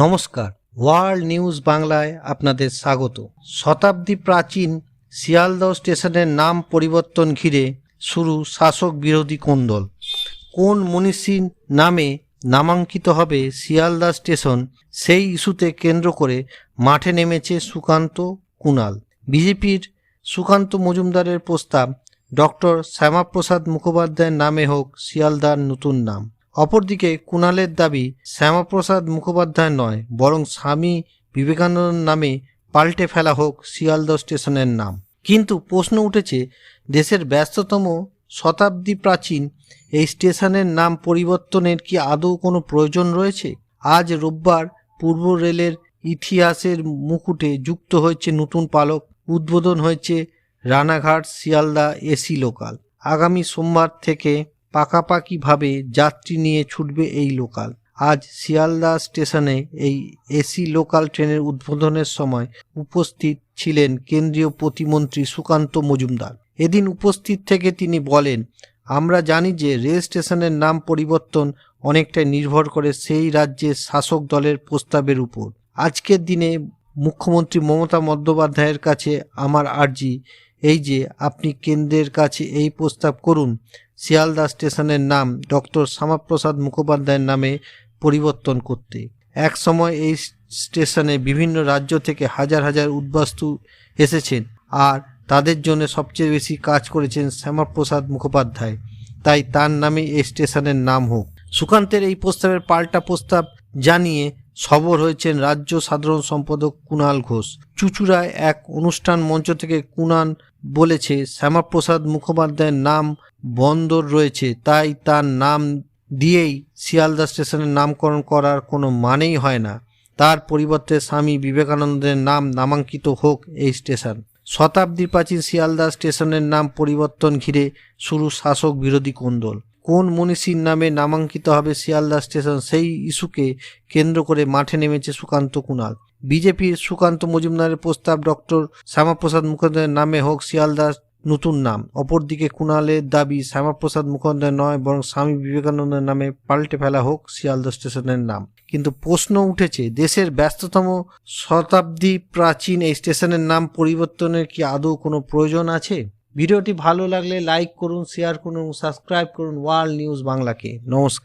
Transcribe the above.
নমস্কার। World news বাংলায় আপনাদের স্বাগত। শতাব্দী প্রাচীন শিয়ালদহ স্টেশনের নাম পরিবর্তন ঘিরে শুরু শাসক বিরোধী কোন্দল। কোন মনীষীর নামে নামাঙ্কিত হবে শিয়ালদা স্টেশন, সেই ইস্যুতে কেন্দ্র করে মাঠে নেমেছে সুকান্ত কুণাল। বিজেপির সুকান্ত মজুমদারের প্রস্তাব ডক্টর শ্যামাপ্রসাদ মুখোপাধ্যায়ের নামে হোক শিয়ালদার নতুন নাম। অপরদিকে কুণালের দাবি শ্যামাপ্রসাদ মুখোপাধ্যায় নয়, বরং স্বামী বিবেকানন্দ নামে পাল্টে ফেলা হোক শিয়ালদহ স্টেশনের নাম। কিন্তু প্রশ্ন উঠেছে, দেশের ব্যস্ততম শতাব্দী প্রাচীন এই স্টেশনের নাম পরিবর্তনের কি আদৌ কোনো প্রয়োজন রয়েছে? আজ রোববার পূর্ব রেলের ইতিহাসের মুকুটে যুক্ত হয়েছে নতুন পালক, উদ্বোধন হয়েছে রানাঘাট শিয়ালদা এসি লোকাল। আগামী সোমবার থেকে পাকাপাকিভাবে যাত্রী নিয়ে ছুটবে এই লোকাল। আজ শিয়ালদা স্টেশনে এই এসি লোকাল ট্রেনের উদ্বোধনের সময় উপস্থিত ছিলেন কেন্দ্রীয় প্রতিমন্ত্রী সুকান্ত মজুমদার। এদিন উপস্থিত থেকে তিনি বলেন, আমরা জানি যে রেল স্টেশনের নাম পরিবর্তন অনেকটাই নির্ভর করে সেই রাজ্যের শাসক দলের প্রস্তাবের উপর। আজকের দিনে মুখ্যমন্ত্রী মমতা বন্দ্যোপাধ্যায়ের কাছে আমার আর্জি এই যে আপনি কেন্দ্রের কাছে এই প্রস্তাব করুন শিয়ালদা স্টেশনের নাম ডক্টর শ্যামাপ্রসাদ মুখোপাধ্যায়ের নামে পরিবর্তন করতে। এক সময় এই স্টেশনে বিভিন্ন রাজ্য থেকে হাজার হাজার উদ্বাস্তু এসেছেন আর তাদের জন্য সবচেয়ে বেশি কাজ করেছেন শ্যামাপ্রসাদ মুখোপাধ্যায়। তাই তার নামে এই স্টেশনের নাম হোক। সুকান্তের এই প্রস্তাবের পাল্টা প্রস্তাব জানিয়ে সবর হয়েছেন রাজ্য সাধারণ সম্পাদক কুণাল ঘোষ। চুচুড়ায় এক অনুষ্ঠান মঞ্চ থেকে কুণাল বলেছে, শ্যামাপ্রসাদ মুখোপাধ্যায়ের নাম বন্দর রয়েছে, তাই তার নাম দিয়েই শিয়ালদা স্টেশনের নামকরণ করার কোনো মানেই হয় না। তার পরিবর্তে স্বামী বিবেকানন্দের নাম নামাঙ্কিত হোক এই স্টেশন। শতাব্দী প্রাচীন শিয়ালদা স্টেশনের নাম পরিবর্তন ঘিরে শুরু শাসক বিরোধী কোন্দল। কোন মনীষীর নামে নামাঙ্কিত হবে শিয়ালদা স্টেশন, সেই ইস্যুকে কেন্দ্র করে মাঠে নেমেছে সুকান্ত কুণাল বিজেপির সুকান্ত মজুমদারের প্রস্তাব ডক্টর শ্যামাপ্রসাদ মুখোপাধ্যায়ের নামে হোক শিয়ালদা নতুন নাম। অপরদিকে কুণালের দাবি শ্যামাপ্রসাদ মুখোপাধ্যায় নয়, বরং স্বামী বিবেকানন্দের নামে পাল্টে ফেলা হোক শিয়ালদা স্টেশনের নাম। কিন্তু প্রশ্ন উঠেছে, দেশের ব্যস্ততম শতাব্দী প্রাচীন এই স্টেশনের নাম পরিবর্তনের কি আদৌ কোনো প্রয়োজন আছে? ভিডিওটি ভালো লাগলে লাইক করুন শেয়ার করুন সাবস্ক্রাইব করুন ওয়ার্ল্ড নিউজ বাংলাকে। নমস্কার।